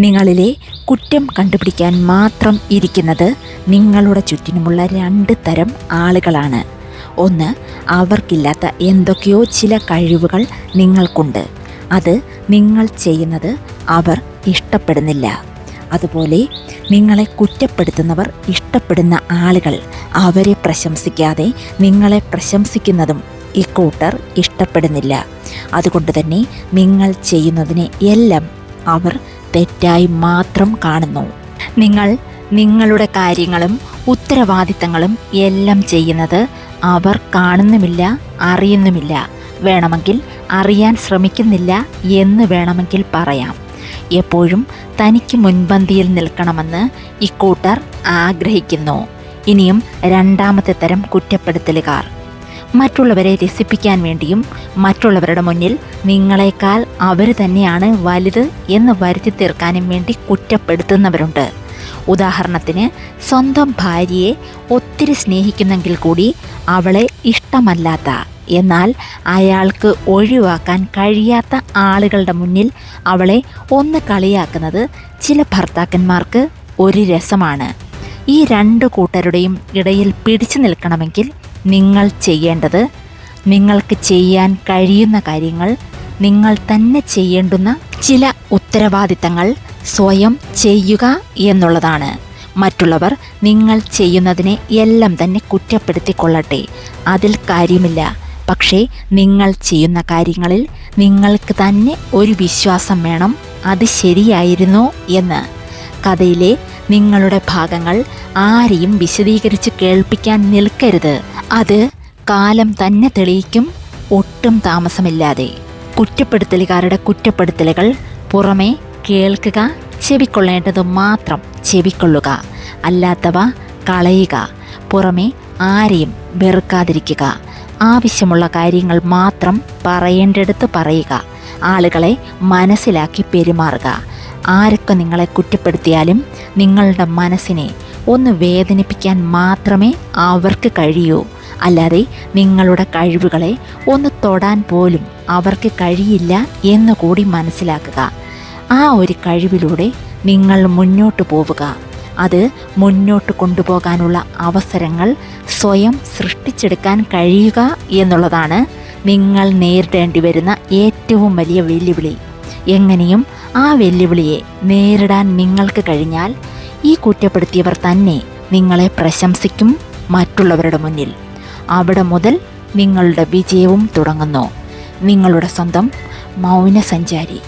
നിങ്ങളിലെ കുറ്റം കണ്ടുപിടിക്കാൻ മാത്രം ഇരിക്കുന്നത് നിങ്ങളുടെ ചുറ്റിനുമുള്ള രണ്ട് തരം ആളുകളാണ്. ഒന്ന് അവർക്കില്ലാത്ത എന്തൊക്കെയോ ചില കഴിവുകൾ നിങ്ങൾക്കുണ്ട്. അത് നിങ്ങൾ ചെയ്യുന്നത് അവർ ഇഷ്ടപ്പെടുന്നില്ല. അതുപോലെ നിങ്ങളെ കുറ്റപ്പെടുത്തുന്നവർ ഇഷ്ടപ്പെടുന്ന ആളുകൾ അവരെ പ്രശംസിക്കാതെ നിങ്ങളെ പ്രശംസിക്കുന്നതും ഇക്കൂട്ടർ ഇഷ്ടപ്പെടുന്നില്ല. അതുകൊണ്ട് തന്നെ നിങ്ങൾ ചെയ്യുന്നതിനെ എല്ലാം അവർ തെറ്റായി മാത്രം കാണുന്നു. നിങ്ങൾ നിങ്ങളുടെ കാര്യങ്ങളും ഉത്തരവാദിത്തങ്ങളും എല്ലാം ചെയ്യുന്നത് അവർ കാണുന്നുമില്ല അറിയുന്നുമില്ല. വേണമെങ്കിൽ അറിയാൻ ശ്രമിക്കുന്നില്ല എന്ന് വേണമെങ്കിൽ പറയാം. എപ്പോഴും തനിക്ക് മുൻപന്തിയിൽ നിൽക്കണമെന്ന് ഇക്കൂട്ടർ ആഗ്രഹിക്കുന്നു. ഇനിയും രണ്ടാമത്തെ തരം കുറ്റപ്പെടുത്തലുകാർ. മറ്റുള്ളവരെ രസിപ്പിക്കാൻ വേണ്ടിയും മറ്റുള്ളവരുടെ മുന്നിൽ നിങ്ങളെക്കാൾ അവർ തന്നെയാണ് വലുത് എന്ന് വരുത്തി തീർക്കാനും വേണ്ടി കുറ്റപ്പെടുത്തുന്നവരുണ്ട്. ഉദാഹരണത്തിന് സ്വന്തം ഭാര്യയെ ഒത്തിരി സ്നേഹിക്കുന്നെങ്കിൽ കൂടി അവളെ ഇഷ്ടമല്ലാത്ത എന്നാൽ അയാൾക്ക് ഒഴിവാക്കാൻ കഴിയാത്ത ആളുകളുടെ മുന്നിൽ അവളെ ഒന്ന് കളിയാക്കുന്നത് ചില ഭർത്താക്കന്മാർക്ക് ഒരു രസമാണ്. ഈ രണ്ട് കൂട്ടരുടെയും ഇടയിൽ പിടിച്ചു നിൽക്കണമെങ്കിൽ നിങ്ങൾ ചെയ്യേണ്ടത് നിങ്ങൾക്ക് ചെയ്യാൻ കഴിയുന്ന കാര്യങ്ങൾ നിങ്ങൾ തന്നെ ചെയ്യേണ്ടുന്ന ചില ഉത്തരവാദിത്തങ്ങൾ സ്വയം ചെയ്യുക എന്നുള്ളതാണ്. മറ്റുള്ളവർ നിങ്ങൾ ചെയ്യുന്നതിനെ എല്ലാം തന്നെ കുറ്റപ്പെടുത്തിക്കൊള്ളട്ടെ. അതിൽ കാര്യമില്ല. പക്ഷേ നിങ്ങൾ ചെയ്യുന്ന കാര്യങ്ങളിൽ നിങ്ങൾക്ക് തന്നെ ഒരു വിശ്വാസം വേണം. അത് ശരിയായിരുന്നോ എന്ന്. കഥയിലെ നിങ്ങളുടെ ഭാഗങ്ങൾ ആരെയും വിശദീകരിച്ച് കേൾപ്പിക്കാൻ നിൽക്കരുത്. അത് കാലം തന്നെ തെളിയിക്കും ഒട്ടും താമസമില്ലാതെ. കുറ്റപ്പെടുത്തലുകാരുടെ കുറ്റപ്പെടുത്തലുകൾ പുറമെ കേൾക്കുക ചെവിക്കൊള്ളേണ്ടത് മാത്രം ചെവിക്കൊള്ളുക അല്ലാത്തവ കളയുക. പുറമെ ആരെയും വെറുക്കാതിരിക്കുക. ആവശ്യമുള്ള കാര്യങ്ങൾ മാത്രം പറയേണ്ടടുത്ത് പറയുക. ആളുകളെ മനസ്സിലാക്കി പെരുമാറുക. ആരൊക്കെ നിങ്ങളെ കുറ്റപ്പെടുത്തിയാലും നിങ്ങളുടെ മനസ്സിനെ ഒന്ന് വേദനിപ്പിക്കാൻ മാത്രമേ അവർക്ക് കഴിയൂ. അല്ലാതെ നിങ്ങളുടെ കഴിവുകളെ ഒന്ന് തൊടാൻ പോലും അവർക്ക് കഴിയില്ല എന്ന് കൂടി മനസ്സിലാക്കുക. ആ ഒരു കഴിവിലൂടെ നിങ്ങൾ മുന്നോട്ട് പോവുക. അത് മുന്നോട്ട് കൊണ്ടുപോകാനുള്ള അവസരങ്ങൾ സ്വയം സൃഷ്ടിച്ചെടുക്കാൻ കഴിയുക എന്നുള്ളതാണ് നിങ്ങൾ നേരിടേണ്ടി വരുന്ന ഏറ്റവും വലിയ വെല്ലുവിളി. എങ്ങനെയും ആ വെല്ലുവിളിയെ നേരിടാൻ നിങ്ങൾക്ക് കഴിഞ്ഞാൽ ഈ കുറ്റപ്പെടുത്തിയവർ തന്നെ നിങ്ങളെ പ്രശംസിക്കും മറ്റുള്ളവരുടെ മുന്നിൽ. അവിടെ മുതൽ നിങ്ങളുടെ വിജയവും തുടങ്ങുന്നു. നിങ്ങളുടെ സ്വന്തം മൗനസഞ്ചാരി.